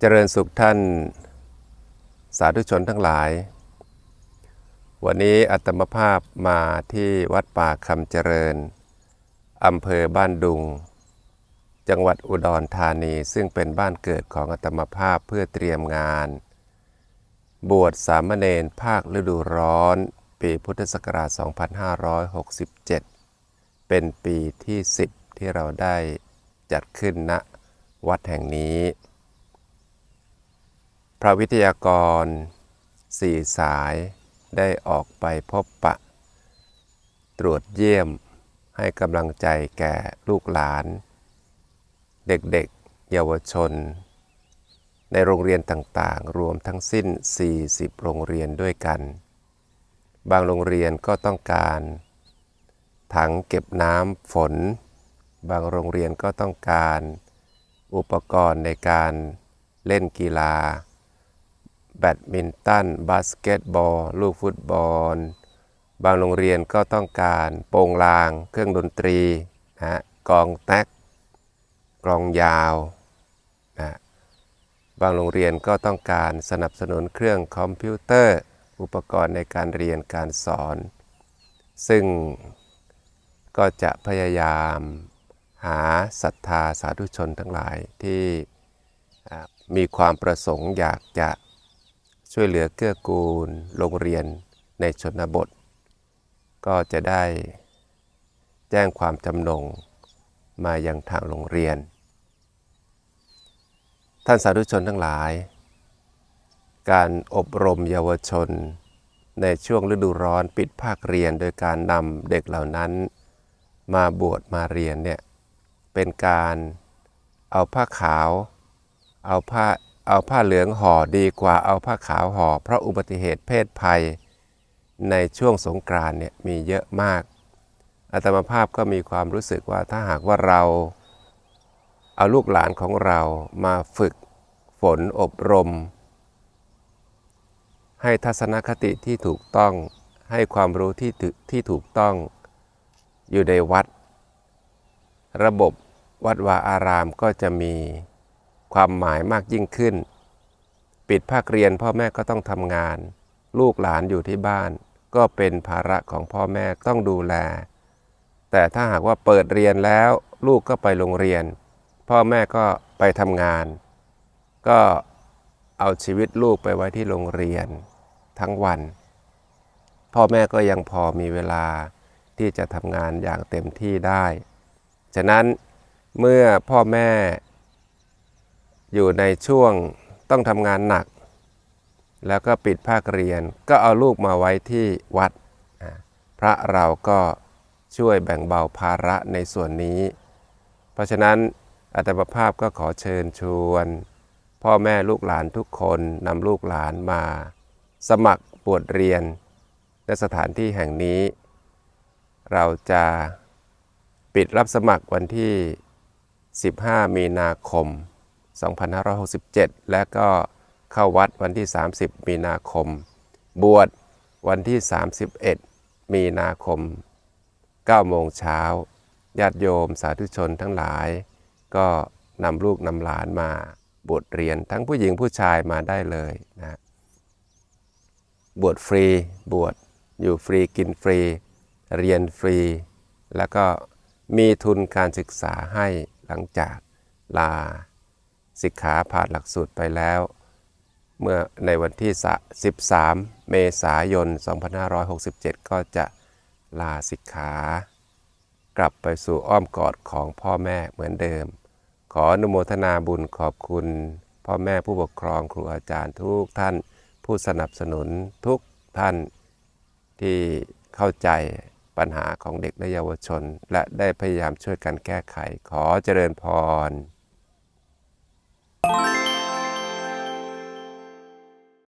เจริญสุขท่านสาธุชนทั้งหลาย วันนี้อัตมภาพมาที่วัดป่าคำเจริญอำเภอบ้านดุง จังหวัดอุดรธานีซึ่งเป็นบ้านเกิดของอัตมภาพเพื่อเตรียมงาน บวชสามเณรภาคฤดูร้อน ปีพุทธศักราช 2567 เป็นปีที่ 10 ที่เราได้จัดขึ้นณวัดแห่งนี้ พระวิทยากรสี่สายได้ออกไปพบปะ ตรวจเยี่ยมให้กำลังใจแก่ลูกหลาน เด็กๆ เยาวชน ในโรงเรียนต่างๆ รวมทั้งสิ้น 40 โรงเรียนด้วยกัน บางโรงเรียนก็ต้องการ ถังเก็บน้ำฝน บางโรงเรียนก็ต้องการ อุปกรณ์ในการเล่นกีฬา แบดมินตัน บาสเกตบอล ลูกฟุตบอล บางโรงเรียนก็ต้องการโปงลาง เครื่องดนตรีนะฮะกลองแท็กกลองยาวนะบางโรงเรียนก็ต้องการสนับสนุนเครื่องคอมพิวเตอร์ อุปกรณ์ในการเรียนการสอน ซึ่งก็จะพยายามหาศรัทธาสาธุชนทั้งหลายที่มีความประสงค์อยากจะ ช่วยเหลือเกื้อกูลโรงเรียนในชนบท ก็จะได้แจ้งความจำนงมายังทางโรงเรียน ท่านสาธุชนทั้งหลาย การอบรมเยาวชน ในช่วงฤดูร้อนปิดภาคเรียนโดยการนำเด็กเหล่านั้น มาบวชมาเรียนเนี่ยเป็นการเอาผ้าขาว เอาผ้า เอาผ้าเหลืองห่อดีกว่าเอาผ้าขาวห่อ เพราะอุบัติเหตุเพศภัย ในช่วงสงกรานเนี่ยมีเยอะมากอาตมาภาพก็มีความรู้สึกว่าถ้าหากว่าเราเอาลูกหลานของเรามาฝึกฝนอบรม ให้ทัศนคติที่ถูกต้องให้ความรู้ที่ที่ถูกต้องอยู่ในวัด ระบบวัดวาอารามก็จะมี ความหมายมากยิ่งขึ้น ปิดภาคเรียนพ่อแม่ก็ต้องทำงาน ลูกหลานอยู่ที่บ้าน ก็เป็นภาระของพ่อแม่ต้องดูแล แต่ถ้าหากว่าเปิดเรียนแล้ว ลูกก็ไปโรงเรียน พ่อแม่ก็ไปทำงาน ก็เอาชีวิตลูกไปไว้ที่โรงเรียน ทั้งวัน พ่อแม่ก็ยังพอมีเวลาที่จะทำงานอย่างเต็มที่ได้ ฉะนั้นเมื่อพ่อแม่ อยู่ในช่วงต้องทำงานหนัก แล้วก็ปิดภาคเรียนก็เอาลูกมาไว้ที่วัด พระเราก็ช่วยแบ่งเบาภาระในส่วนนี้ เพราะฉะนั้นอาตมาภาพก็ขอเชิญชวน พ่อแม่ลูกหลานทุกคนนำลูกหลานมา สมัครบวชเรียนในสถานที่แห่งนี้ เราจะปิดรับสมัครวันที่ 15 มีนาคม 2567 และก็เข้าวัดวันที่ 30 มีนาคม บวชวันที่ 31 มีนาคม9โมงเช้าญาติโยมสาธุชนทั้งหลาย ก็นำลูกนำหลานมาบวชเรียนทั้งผู้หญิงผู้ชายมาได้เลยนะบวชฟรีบวชอยู่ฟรีกินฟรี เรียนฟรี แล้วก็มีทุนการศึกษาให้หลังจากลา สิกขาผ่านหลักสูตรไปแล้ว เมื่อในวันที่ 13 เมษายน 2567 ก็จะลาสิกขา กลับไปสู่อ้อมกอดของพ่อแม่เหมือนเดิม ขออนุโมทนาบุญขอบคุณ พ่อแม่ผู้ปกครองครูอาจารย์ทุกท่าน ผู้สนับสนุนทุกท่านที่เข้าใจปัญหาของเด็กและเยาวชน และได้พยายามช่วยกันแก้ไข ขอเจริญพร you